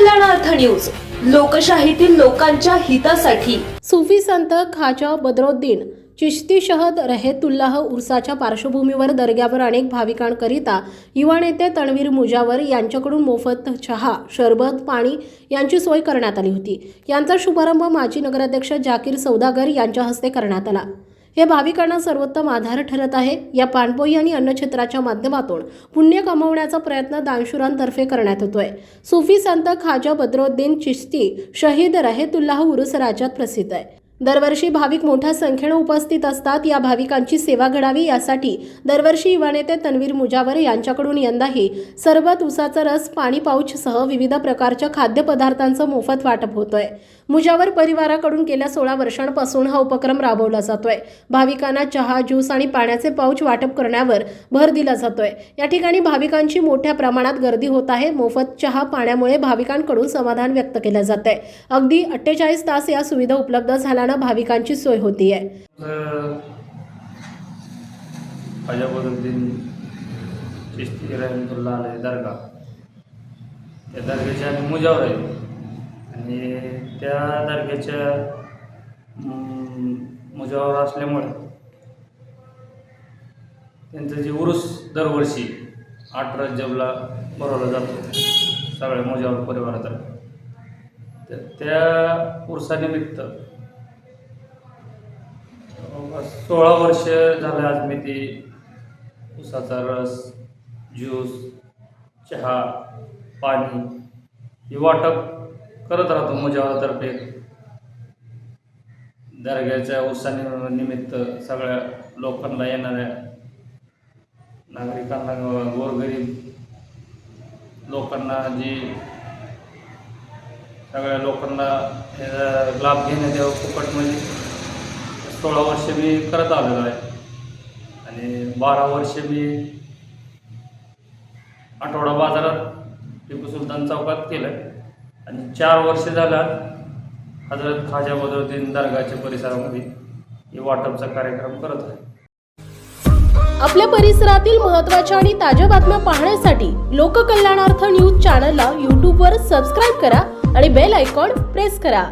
News. लोकशाहीतील लोकांच्या हितासाठी. सुफी संत खाजा बद्रोद्दीन चिश्ती शहद रहेतुल्लाह उर्साच्या पार्श्वभूमीवर दर्ग्यावर अनेक भाविकांकरिता युवा नेते तणवीर मुजावर यांच्याकडून मोफत चहा शरबत पाणी यांची सोय करण्यात आली होती. यांचा शुभारंभ माजी नगराध्यक्ष जाकीर सौदागर यांच्या हस्ते करण्यात आला. हे भाविकांना सर्वोत्तम आधार ठरत आहे. या पाणपोई आणि अन्नक्षेत्राच्या माध्यमातून पुण्य कमवण्याचा प्रयत्न दानशुरांतर्फे करण्यात होतोय सुफी संत खाजा बद्रोद्दीन चिश्ती शहीद रहेतुल्लाह उरुस राज्यात प्रसिद्ध आहे. दरवर्षी भाविक मोठ्या संख्येनं उपस्थित असतात. या भाविकांची सेवा घडावी यासाठी दरवर्षी युवा नेते तन्वीर मुजावर यांच्याकडून यंदाही सरबत उसाचा रस पाणी पाऊचसह विविध प्रकारच्या खाद्यपदार्थांचं मोफत वाटप होतोय. मुजावर परिवाराकडून गेल्या सोळा वर्षांपासून हा उपक्रम राबवला जातोय. भाविकांना चहा ज्यूस आणि पाण्याचे पाऊच वाटप करण्यावर भर दिला जातोय. या ठिकाणी भाविकांची मोठ्या प्रमाणात गर्दी होत आहे. मोफत चहा पाण्यामुळे भाविकांकडून समाधान व्यक्त केलं जात आहे अगदी अठ्ठेचाळीस तास या सुविधा उपलब्ध झाल्यानं भाविकांची सोय होतीये. अजाबुद्दीन चिश्ती रहमतुल्ला दर्गा. त्या दर्ग्याच्या आम्ही मुजावर आहे. आणि त्या दर्ग्याच्या मुजावर असल्यामुळे त्यांचं जे उरूस दरवर्षी आठ रज्जबला भरवला जातो सगळ्या मुजावर परिवारातर्फे तर त्या उरसानिमित्त सोळा वर्ष झालं आज मी ती उसाचा रस ज्यूस चहा पाणी हे वाटप करत राहतो मुजावरातर्फे दर्ग्याच्या उत्साहानिमित्त सगळ्या लोकांना येणाऱ्या नागरिकांना गोरगरीब लोकांना जी सगळ्या लोकांना याचा लाभ घेण्यात यावं म्हणजे सोळा वर्ष मी करत आलेलो आहे. आणि बारा वर्ष मी आठवडा बाजारात टिपू सुलतान चौकात केलं. आणि चार वर्ष झाल्यात हजरत खाजा बदरुद्दीन दर्गाच्या परिसरामध्ये हे वाटपचा कार्यक्रम करत आहे. आपल्या परिसरातील महत्त्वाच्या आणि ताज्या बातम्या पाहण्यासाठी लोककल्याणार्थ न्यूज चॅनलला यूट्यूबवर सबस्क्राईब करा आणि बेल आयकॉन प्रेस करा.